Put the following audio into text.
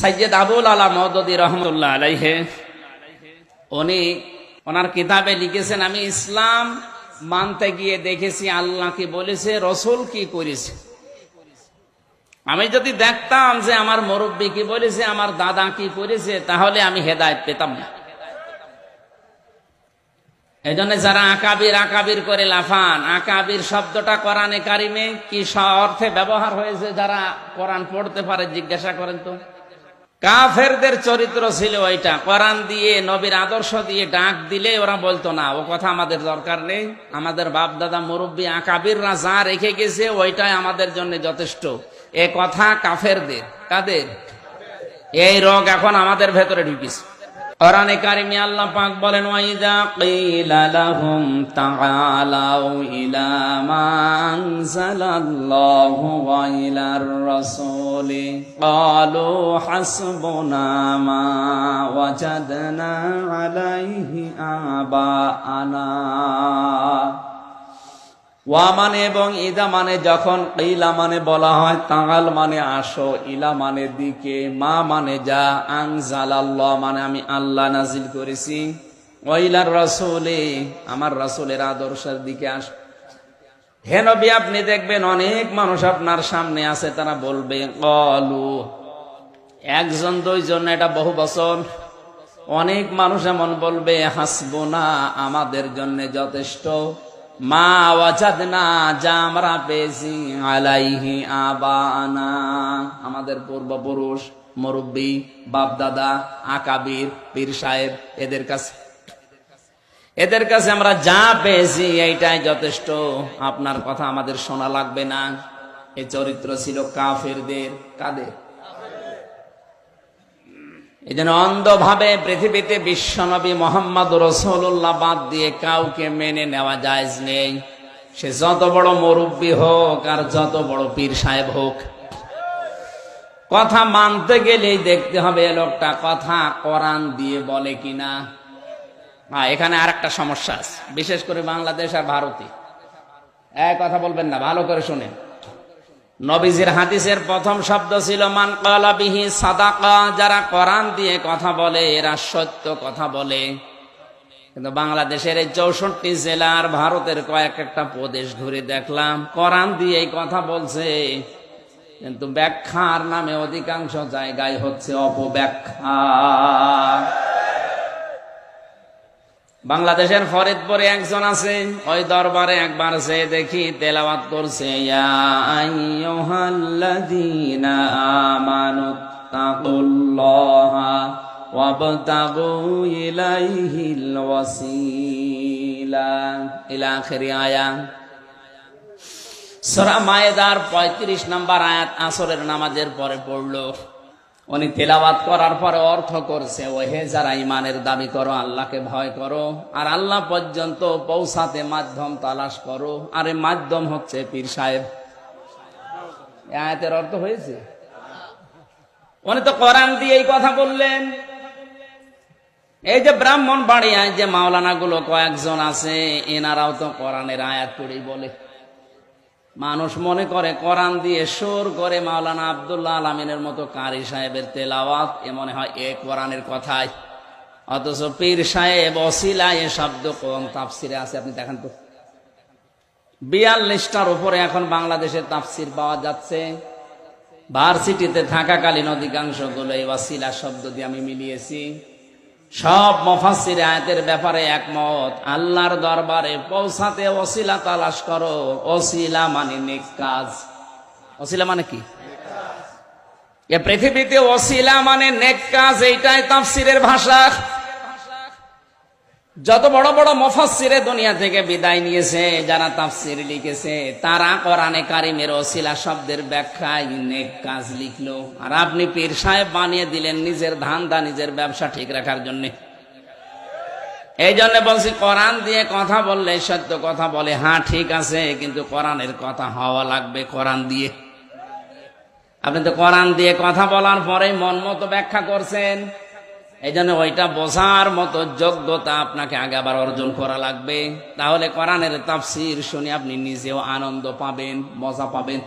সৈয়দ আবুল আলা মদদি রহমতুল্লাহ আলাইহে, উনি ওনার কিতাবে লিখেছেন, আমি ইসলাম মানতে গিয়ে দেখেছি, আল্লাহ কি বলেছে, রসুল কি করেছে। আমি যদি দেখতাম যে আমার মুরব্বী কি বলেছে, আমার দাদা কি করেছে, তাহলে আমি হেদায়ত পেতাম না। এই জন্য যারা আকাবির আকাবির করে লাফান, আকাবির শব্দটা কোরআনে কারিমে কি অর্থে ব্যবহার হয়েছে, যারা কোরআন পড়তে পারে, জিজ্ঞাসা করেন তো। কাফেরদের চরিত্র ছিল ওইটা। কোরআন দিয়ে, নবীর আদর্শ দিয়ে ডাক দিলে ওরা বলতো, না, ও কথা আমাদের দরকার নেই। আমাদের বাপ দাদা মুরব্বী আকাবিররা যা রেখে গেছে, ওইটাই আমাদের জন্য যথেষ্ট। এ কথা কাফেরদের, কাদের? এই রোগ এখন আমাদের ভেতরে ঢুকিছে। কোরআনে কারিমে আল্লাহ পাক বলেন, ওয়াইদা কিলা লাহুম তাআলাউ ইলা মা আনজালাল্লাহু ওয়া ইলার রাসূলি ক্বালু হাসবুনা মা ওয়াজাদনা আলাইহি আবাআনা। ওয়া মানে এবং ইদা মানে যখন ইলা মানে বলা হয় তাঙাল মানে আসো, ইলা মানে দিকে, মা মানে যা আং আনজালাল্লাহ মানে আমি আল্লাহ নাজিল করেছি। ওয়াইলার রাসূলে, আমার রাসূলের আদর্শের দিকে আস। হে নবী, আপনি দেখবেন অনেক মানুষ আপনার সামনে আছে, তারা বলবে, কলু, একজন, দুইজন, এটা বহু বছর অনেক মানুষ এমন বলবে হাসবো না আমাদের জন্য যথেষ্ট। মা ওয়াজাদ না যা আমরা পেয়েছি আবানা। আমাদের পূর্বপুরুষ, মুরব্বী বাপ দাদা আকাবির, পীর সাহেব, এদের কাছে। এদের কাছে আমরা যা পেয়েছি এইটাই যথেষ্ট। আপনার কথা আমাদের শোনা লাগবে না। এই চরিত্র ছিল কাফেরদের কাদের? এই জন্য অন্ধভাবে পৃথিবীতে বিশ্বনবী মোহাম্মদ রসুল্লাহ বাদ দিয়ে কাউকে মেনে নেওয়া যায় নেই। সে যত বড় মুরব্বী হোক আর যত বড় পীর সাহেব হোক, কথা মানতে গেলেই দেখতে হবে লোকটা কথা কোরআন দিয়ে বলে কিনা। হ্যাঁ এখানে আর একটা সমস্যা আছে, বিশেষ করে বাংলাদেশ আর ভারতে। এক কথা বলবেন না, ভালো করে শুনেন। নবীজির হাদিসের প্রথম শব্দ ছিল, মান বিহি সাদাকা যারা কোরআন দিয়ে কথা বলে, এরা সত্য কথা বলে। কিন্তু বাংলাদেশের এই চৌষট্টি জেলার ভারতের কয়েক একটা প্রদেশ ঘুরে দেখলাম, কোরআন দিয়ে এই কথা বলছে। কিন্তু ব্যাখ্যার নামে অধিকাংশ জায়গায় হচ্ছে অপব্যাখ্যা। বাংলাদেশের ফরিদপুরে একজন আছে, ওই দরবারে একবার সে দেখি তেলাওয়াত করছে 35 নম্বর আয়াত আসরের নামাজের পরে পড়ল। উনি তেলাওয়াত করার পরে অর্থ করছে, ওহে যারা ইমানের দাবি করো, আল্লাহকে ভয় করো, আর আল্লাহ পর্যন্ত পৌঁছাতে মাধ্যম তালাশ করো। আর এই মাধ্যম হচ্ছে পীর সাহেব। আয়াতের অর্থ হয়েছে? উনি তো কোরআন দিয়ে এই কথা বললেন। এই যে ব্রাহ্মণ বাড়িয়ায় যে মাওলানা গুলো কয়েকজন আছে, এনারাও তো কোরআনের আয়াত করেই বলে। মানুষ মনে করে কোরআন দিয়ে সোর করে মাওলানা আবদুল্লাহ আলমিনের মতো কারি সাহেবের তেলাওয়াত, এ মনে হয় এ কোরআনের কথাই। অথচ পীর সাহেব অসিলা এ শব্দ কোন তাফসিরে আছে, আপনি দেখেন তো। বিয়াল্লিশটার উপরে এখন বাংলাদেশের তাফসির পাওয়া যাচ্ছে। ভার্সিটিতে থাকাকালীন অধিকাংশগুলো এই ওয়াসিলা শব্দ দিয়ে আমি মিলিয়েছি। সব মফাসির আয়াতের ব্যাপারে একমত। আল্লাহর দরবারে পৌঁছাতে অশিলা তালাশ করো। অশিলা মানে নেক কাজ। অসিলা মানে কি? পৃথিবীতে অশিলা মানে নেক কাজ, এইটাই তাফসিরের ভাষা। যত বড় বড় মফাসিরে দুনিয়া থেকে বিদায় নিয়েছে, যারা তাফসির লিখেছে, তারা কোরআনে কারিমের অসিলা শব্দের ব্যাখ্যায় নেক কাজ লিখলো। আর আপনি পীর সাহেব বানিয়ে দিলেন নিজের ধান্দা, নিজের ব্যবসা ঠিক রাখার জন্য। এই জন্য বলছি, কোরআন দিয়ে কথা বললে, সত্য কথা বলে হ্যাঁ ঠিক আছে, কিন্তু কোরআনের কথা হওয়া লাগবে কোরআন দিয়ে। আপনি তো কোরআন দিয়ে কথা বলার পরে মন মতো ব্যাখ্যা করছেন। এই জন্য ওইটা বোঝার মতো যোগ্যতা আপনাকে আগে আবার অর্জন করা লাগবে। তাহলে কোরআনের তাফসির শুনে আপনি নিজেও আনন্দ পাবেন, মজা পাবেন।